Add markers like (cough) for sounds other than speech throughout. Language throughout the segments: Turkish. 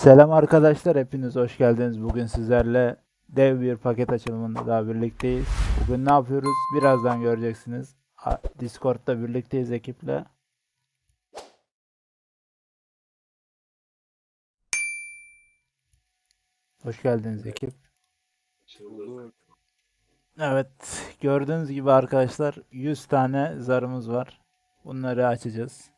Selam arkadaşlar, hepiniz hoş geldiniz. Bugün sizlerle dev bir paket açılımında daha birlikteyiz. Bugün ne yapıyoruz? Birazdan göreceksiniz. Discord'da birlikteyiz ekiple. Hoş geldiniz ekip. Evet, gördüğünüz gibi arkadaşlar 100 tane zarımız var. Bunları açacağız.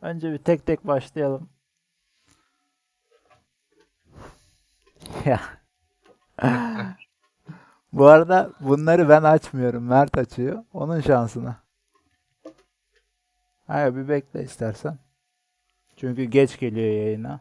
Önce bir tek tek başlayalım. Ya. Bu arada bunları ben açmıyorum. Mert açıyor. Onun şansına. Hayır bir bekle istersen. Çünkü geç geliyor yayına.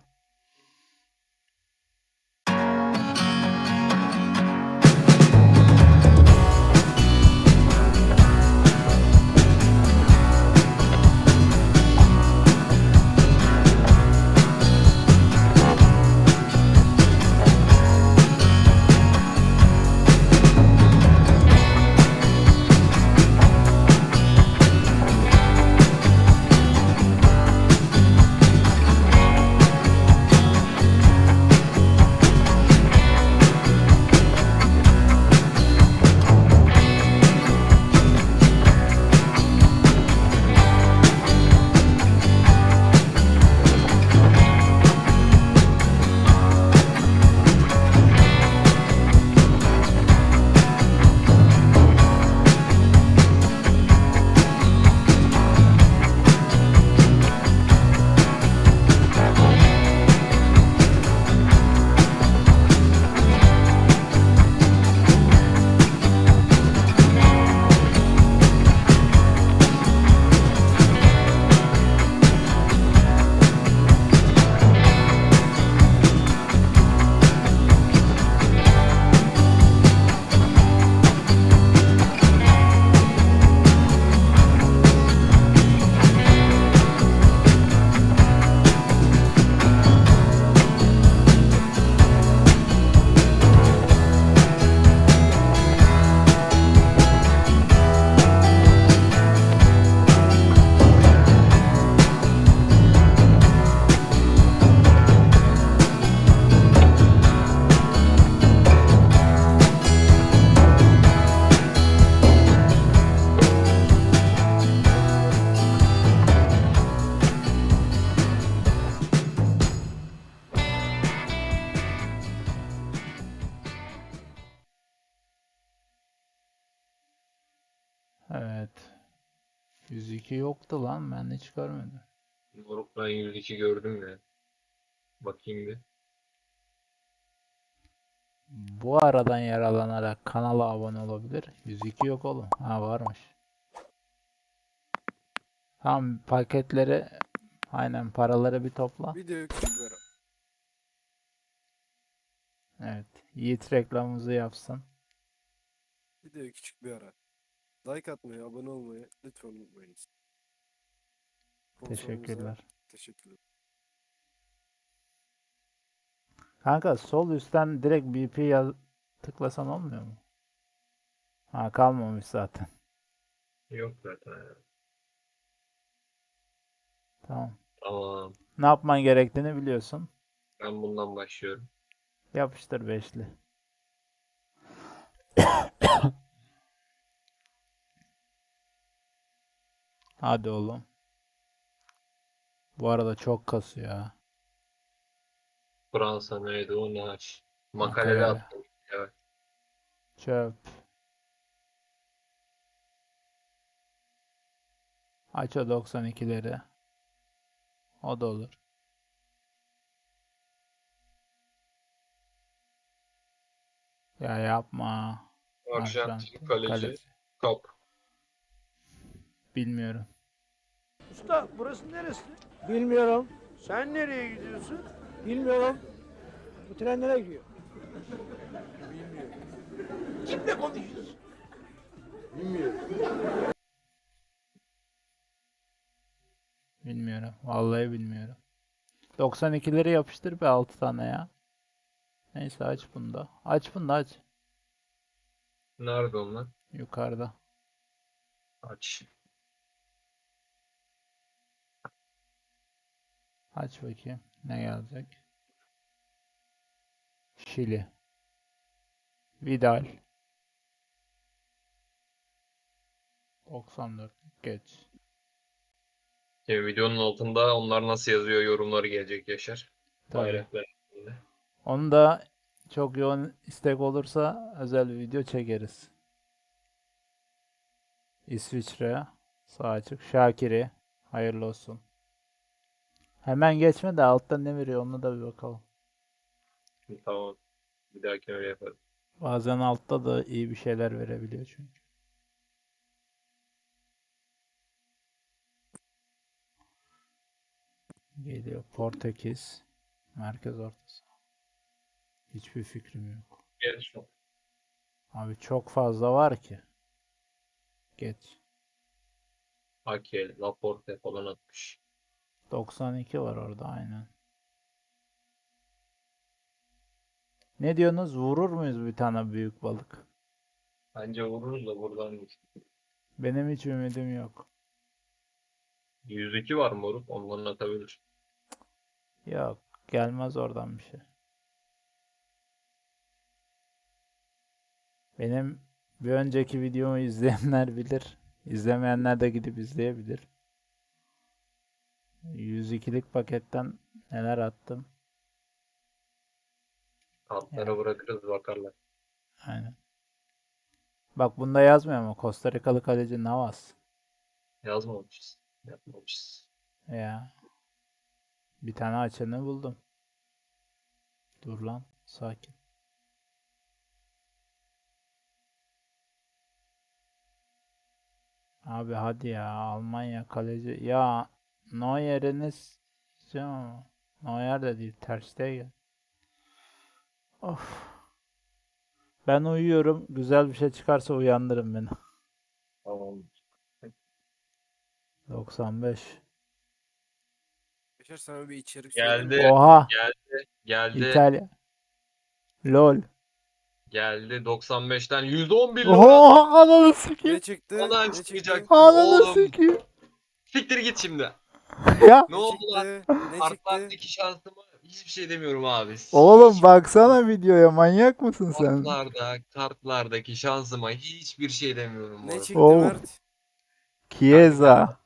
Yoktu lan. Ben hiç görmedim. Moruk ben 102 gördüm ya. Bakayım bir. Bu aradan yararlanarak kanala abone olabilir. 102 yok oğlum. Ha varmış. Tamam paketleri aynen paraları bir topla. Küçük ver. Evet. Yiğit reklamımızı yapsın. Video küçük bir ara. Like atmayı, abone olmayı lütfen unutmayınız. Teşekkürler. Teşekkürler. Kanka sol üstten direkt BP yaz tıklasan olmuyor mu? Ha kalmamış zaten. Yok zaten ya. Tamam. Tamam. Ne yapman gerektiğini biliyorsun. Ben bundan başlıyorum. Yapıştır beşli. (coughs) Hadi oğlum. Bu arada çok kasıyor ha. Fransa neydi o ne aç. Makalede Makale. attım. Evet. Çöp. Aç o 92'leri. O da olur. Ya yapma. Arjantin kaleci. Kap. Bilmiyorum. Usta burası neresi? Bilmiyorum. Sen nereye gidiyorsun? Bilmiyorum. Bu tren nereye gidiyor? Kimle konuşuyorsun? Bilmiyorum. Vallahi bilmiyorum. 92'leri yapıştır bir 6 tane ya. Neyse aç bunu da. Aç bunu da aç. Nerede onlar? Yukarıda. Aç. Aç bakayım. Ne gelecek? Şili. Vidal. 94. Geç. Şimdi videonun altında onlar nasıl yazıyor yorumları gelecek Yaşar. Tabii. Bayraklar. Onu da çok yoğun istek olursa özel bir video çekeriz. İsviçre sağ açık. Şakiri hayırlı olsun. Hemen geçme de altta ne veriyor ona da bir bakalım. Tamam. Bir dahaki öyle yaparım. Bazen altta da iyi bir şeyler verebiliyor çünkü. Geliyor Portekiz. Merkez ortası. Hiçbir fikrim yok. Şu. Abi çok fazla var ki. Geç. Ake, Laporte falan atmış. 92 var orada aynen. Ne diyorsunuz? Vurur muyuz bir tane büyük balık? Bence vururuz da buradan Benim hiç ümidim yok. 102 var moruk. Ondan atabilir. Yok, gelmez oradan bir şey. Benim bir önceki videomu (laughs) izleyenler bilir. İzlemeyenler de gidip izleyebilir. 102'lik paketten neler attım. Kartlara bırakırız bakarlar. Aynen. Bak bunda yazmıyor mu? Costa Rikalı kaleci Navas. Yazmamışız. Yapmamışız. Ya. Bir tane açanı buldum. Dur lan. Sakin. Abi hadi ya. Almanya kaleci. Ya Neuer'iniz ya, Neuer de değil. Ter Stegen. Of. Ben uyuyorum. Güzel bir şey çıkarsa uyandırın beni. Tamam. 95. Yaşar sana bir içerik Geldi. Oha. Geldi. Geldi. İtalya. LOL. Geldi. 95'ten 111 Oha ananı sikeyim. Ne çıktı? Ondan Ne çıkacak. çıktı? Ananı Oğlum. sikeyim. Siktir git şimdi. Ya. Ne oldu lan? Kartlardaki şansıma hiçbir şey demiyorum abi. Oğlum baksana videoya manyak mısın sen? Kartlarda, kartlardaki şansıma hiçbir şey demiyorum. Ne çıktı Oh. Mert? Chiesa.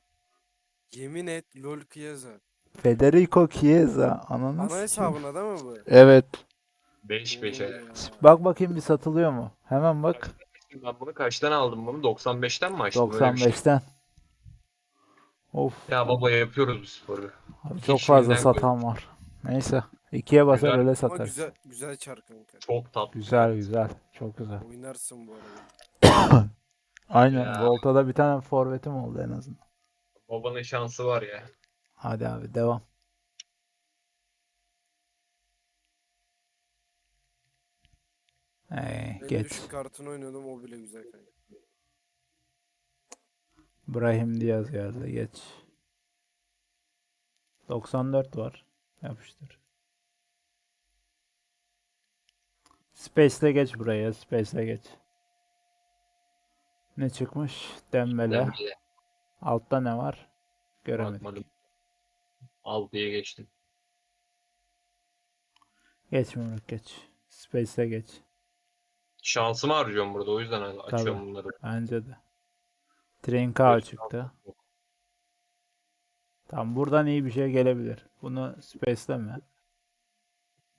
Yemin et LOL Kiyeza. Federico Chiesa. Ananı Ana hesabına değil mi bu? Evet. 5 5'e. Oğlum ya. Bak bakayım bir satılıyor mu? Hemen bak. Ben bunu kaçtan aldım bunu? 95'ten mi açtım? Öyle bir şey. 95'ten. Of. Ya baba yapıyoruz bu sporu. Abi çok fazla şimdiden satan var. Neyse. ikiye basar Güzel. öyle Ama satar. güzel güzel çar kanka. Çok tatlı. Güzel güzel. Çok güzel. Oynarsın bu arada. (coughs) Aynen. Ya. Volta'da bir tane forvetim oldu en azından. Babanın şansı var ya. Hadi abi devam. Ee, geç. düşük kartını oynuyordum o bile güzel kanka. Brahim Diaz geldi. Geç. 94 var. Yapıştır. Space'le geç buraya. Space'le geç. Ne çıkmış? Dembele. Dembele. Altta ne var? Göremedik. Bakmadım. Al diye geçtim. Geç Muruk geç. Space'le geç. Şansımı harcıyorum burada o yüzden açıyorum Tabii. bunları. Bence de. Trincao çıktı. Tamam buradan iyi bir şey gelebilir. Bunu space'leme.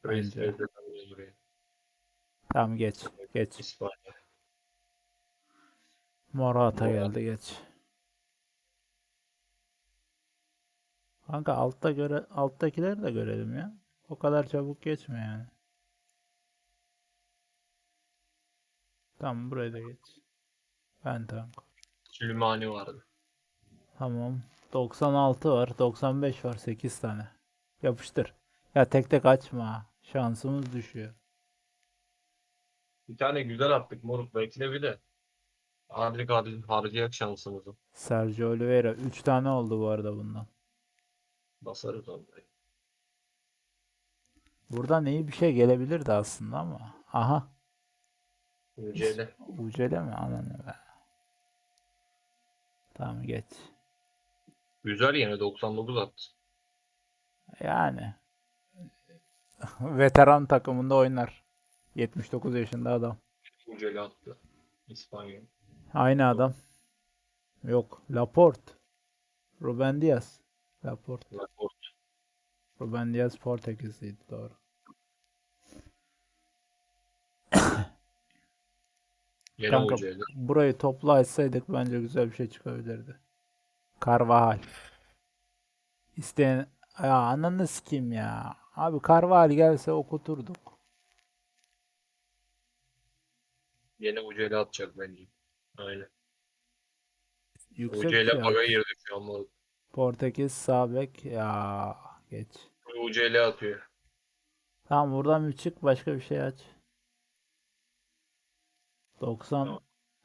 Bence. Tamam geç. Geç. İspanya. Morata geldi geç. Kanka altta göre alttakileri de görelim ya. O kadar çabuk geçme yani. Tamam burayı da geç. Ben tamam. Süleymani vardı. Tamam. 96 var. 95 var. 8 tane. Yapıştır. Ya tek tek açma. Şansımız düşüyor. Bir tane güzel attık moruk bekle bir de. Harcık harcık harcayak şansımızı. Sergio Oliveira. 3 tane oldu bu arada bundan. Basarız onları. Buradan iyi bir şey gelebilirdi aslında ama. Aha. Yüceyle. Ucele mi? Ananı be. Tamam geç. Güzel yine 99 attı. Yani. Veteran takımında oynar. 79 yaşında adam. Uceli attı. İspanya. Aynı adam. Yok. Laporte. Ruben Diaz. Laporte. Laporte. Ruben Diaz Portekizliydi doğru. Yine Kanka Uceli. burayı toplu açsaydık bence güzel bir şey çıkabilirdi. Carvajal. İsteyen ya ananı sikeyim ya. Abi Carvajal gelse okuturduk. Yine Uceli atacak bence. Aynen. Yüksek fiyat. baga girdi şu an. Portekiz sağ bek ya geç. Uceli atıyor. Tamam buradan bir çık başka bir şey aç. 90 Tamam.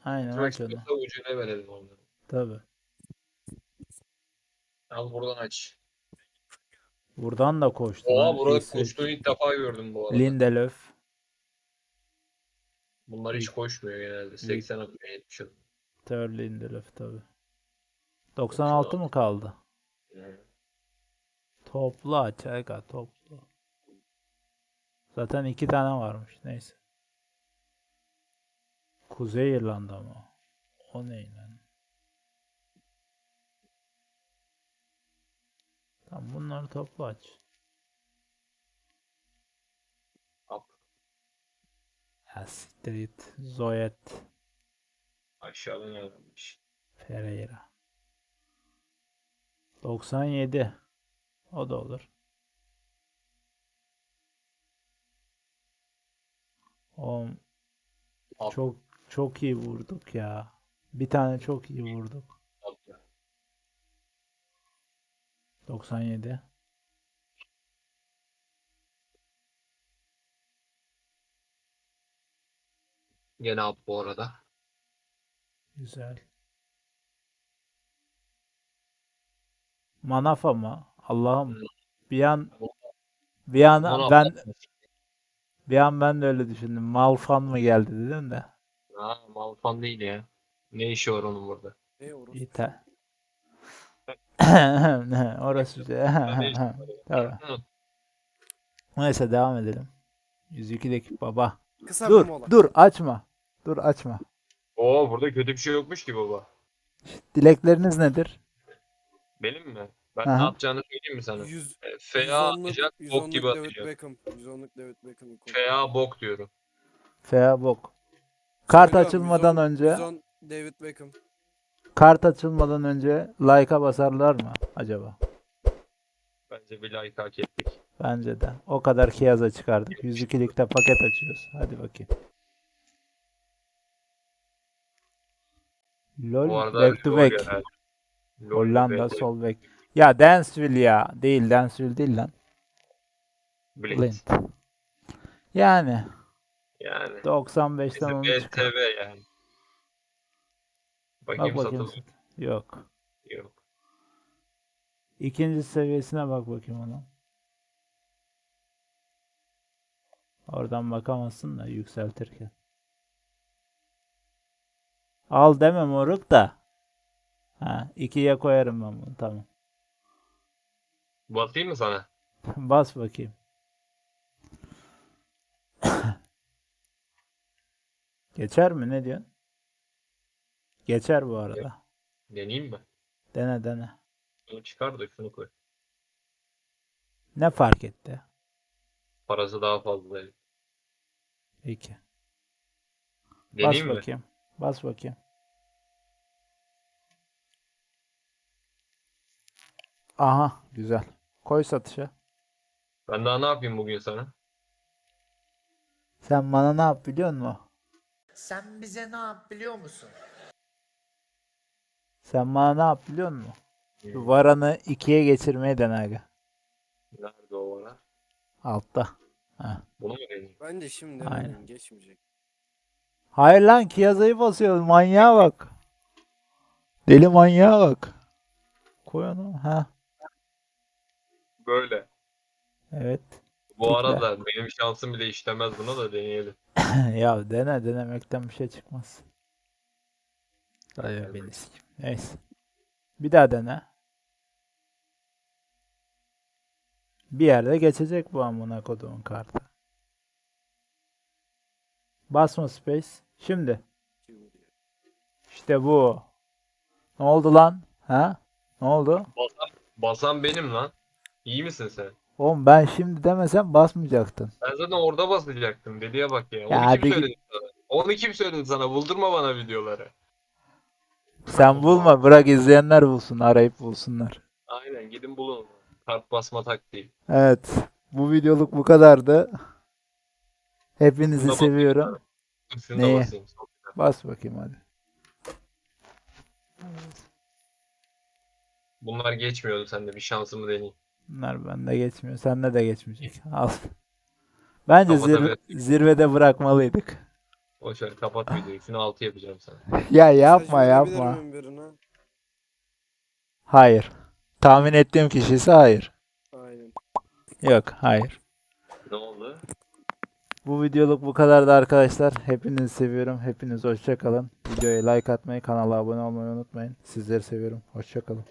aynen onu. istiyorsa Uceli'ye verelim onları. Tabi. Al buradan aç. Buradan da koştu. Oha lan. burada İyisin. koştuğunu ilk defa gördüm bu arada. Lindelöf. Bunlar hiç koşmuyor genelde. 80 atıyor 70 atıyor. Tör Lindelöf tabi. 96 mı kaldı? Yani. Toplu aç aga toplu. Zaten iki tane varmış neyse. Kuzey İrlanda mı? O ne lan? Tamam bunları toplu aç. Up. Ha siktir git. Zoyet. Aşağıdan gelmiş. Ferreira. 97. O da olur. Oğlum Up. çok çok iyi vurduk ya. Bir tane çok iyi vurduk. Up. 97. Gene up bu arada. Güzel. Manafa mı? Allah'ım. Bir an bir an ben bir an ben de öyle düşündüm. Malfan mı geldi dedim de. Ha, Malfan değil ya. Ne işi var onun burada? Ne orası? İyi ta. (laughs) Orası (laughs) işi var Tamam. Neyse devam edelim. 102'deki baba. Kısa bir Dur, mola. dur açma. Dur açma. Oo burada kötü bir şey yokmuş ki baba. Dilekleriniz nedir? Benim mi? Ben Aha. ne yapacağını söyleyeyim mi sana? Yüz, E, FA 110'luk atacak, bok 110'luk gibi David atacak. Beckham. 110'luk David Beckham'ı koy. FA bok diyorum. Fea bok. Kart Söylüyorum, açılmadan 110 önce 110 David Beckham. kart açılmadan önce like'a basarlar mı acaba? Bence bir like hak ettik. Bence de. O kadar kiyaza çıkardık. 102'likte paket açıyoruz. Hadi bakayım. LOL arada back to back. Hollanda back to sol back. Ya Dansville ya. Değil Dansville değil lan. Blitz. Blind. Yani Yani. 95'ten Bizim onu çıkar. BTV yani. Bak Bakayım bakayım. satılıyor. Yok. Yok. İkinci seviyesine bak bakayım ona. Oradan bakamazsın da yükseltirken. Al deme moruk da. Ha, ikiye koyarım ben bunu tamam. Basayım mı sana? Bas bakayım. Geçer mi ne diyorsun? Geçer bu arada. Deneyeyim mi? Dene dene. Bunu çıkar da şunu koy. Ne fark etti? Parası daha fazla. İki. Bas Deneyeyim mi? bakayım. Bas bakayım. Aha güzel. Koy satışa. Ben daha ne yapayım bugün sana? Sen bana ne yap biliyor musun? Sen bize ne yap biliyor musun? Sen bana ne yap biliyor musun? Şu varanı ikiye geçirmeyi dene aga. Nerede o var? Altta. Ha. Bunu mu deneyeyim? Bence şimdi Aynen. geçmeyecek. Hayır lan kiyazayı basıyor. Manyağa bak. Deli manyağa bak. Koy onu. Ha. Böyle. Evet. Bu arada benim şansım bile işlemez buna da deneyelim. (laughs) ya dene denemekten bir şey çıkmaz. Hayır beni sikim. Neyse. Bir daha dene. Bir yerde geçecek bu amına koduğun kartı. Basma space. Şimdi. İşte bu. Ne oldu lan? Ha? Ne oldu? Basan, basan benim lan. İyi misin sen? Oğlum ben şimdi demesem basmayacaktın. Ben zaten orada basacaktım. Deliye bak ya. Onu Ya kim hadi söyledi sana? Onu kim söyledi sana? Buldurma bana videoları. Sen bulma bırak izleyenler bulsun arayıp bulsunlar. Aynen gidin bulun. Kart basma taktiği. Evet. Bu videoluk bu kadardı. Hepinizi Buna bakayım seviyorum. Neye? basayım. Bas bakayım hadi. Bunlar geçmiyordu sende. Bir şansımı deneyeyim. Bunlar bende geçmiyor. Sende de geçmeyecek. Al. Bence zirve- bir- zirvede bırakmalıydık. Boşver kapat videoyu. Şunu altı yapacağım sana. (laughs) Ya yapma Mesaj verebilir yapma. miyim birine? Hayır. Tahmin ettiğim kişisi hayır. Aynen. Yok hayır. Ne oldu? Bu videoluk bu kadardı arkadaşlar. Hepinizi seviyorum. Hepiniz hoşça kalın. Videoya like atmayı, kanala abone olmayı unutmayın. Sizleri seviyorum. Hoşça kalın.